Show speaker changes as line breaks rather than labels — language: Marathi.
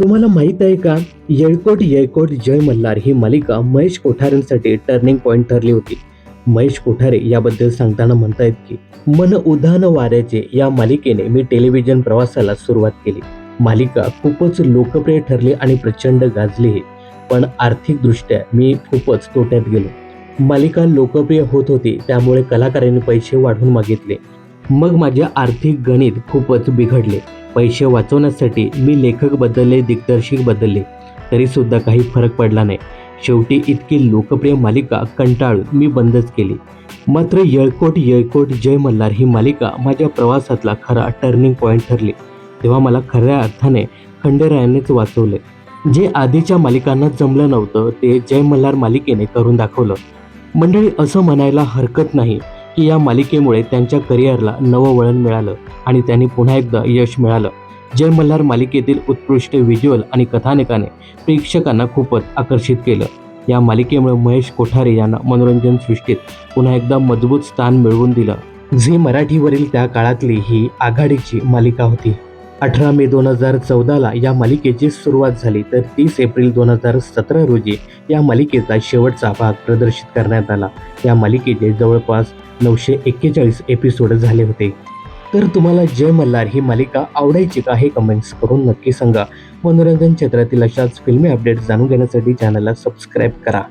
तुम्हाला माहीत आहे का? येळकोट येळकोट जय मल्हार ही मालिका महेश कोठारेंसाठी टर्निंग पॉइंट ठरली होती. महेश कोठारे याबद्दल सांगताना म्हणतायत की मन उधान वाऱ्याचे या मालिकेने मी टेलिव्हिजन प्रवासाला सुरुवात केली. मालिका खूपच लोकप्रिय ठरली आणि प्रचंड गाजलीही पण आर्थिकदृष्ट्या मी खूपच तोट्यात गेलो. मालिका लोकप्रिय होत होती त्यामुळे कलाकारांनी पैसे वाढवून मागितले. मग माझे आर्थिक गणित खूपच बिघडले. पैसे वाचवण्यासाठी मी लेखक बदलले दिग्दर्शक बदलले. तरीसुद्धा काही फरक पडला नाही. शेवटी इतकी लोकप्रिय मालिका कंटाळून मी बंदच केली. मात्र येळकोट येळकोट जय मल्हार ही मालिका माझ्या प्रवासातला खरा टर्निंग पॉईंट ठरली. तेव्हा मला खऱ्या अर्थाने खंडेरायानेच वाचवले. जे आधीच्या मालिकांना जमलं नव्हतं ते जय मल्हार मालिकेने करून दाखवलं. मंडळी असं म्हणायला हरकत नाही. की या मालिकेमुळे त्यांच्या करिअरला नवं वळण मिळालं आणि त्यांनी पुन्हा एकदा यश मिळालं. जय मल्हार मालिकेतील उत्कृष्ट व्हिज्युअल आणि कथानकाने प्रेक्षकांना खूपच आकर्षित केलं. या मालिकेमुळे महेश कोठारे यांना मनोरंजन सृष्टीत पुन्हा एकदा मजबूत स्थान मिळवून दिलं. झी मराठीवरील त्या काळातली ही आघाडीची मालिका होती. अठरा मे दोन हजार चौदाला या मालिकेची सुरुवात झाली तर तीस एप्रिल दोन हजार सतरा रोजी या मालिकेचा शेवटचा भाग प्रदर्शित करण्यात आला. या मालिकेचे जवळपास नऊशे एक्केचाळीस एपिसोड झाले होते. तर तुम्हाला जय मल्हार ही मालिका आवडायची का हे कमेंट्स करून नक्की सांगा. मनोरंजन क्षेत्रातील अशाच फिल्मी अपडेट्स जाणून घेण्यासाठी चॅनलला सबस्क्राईब करा.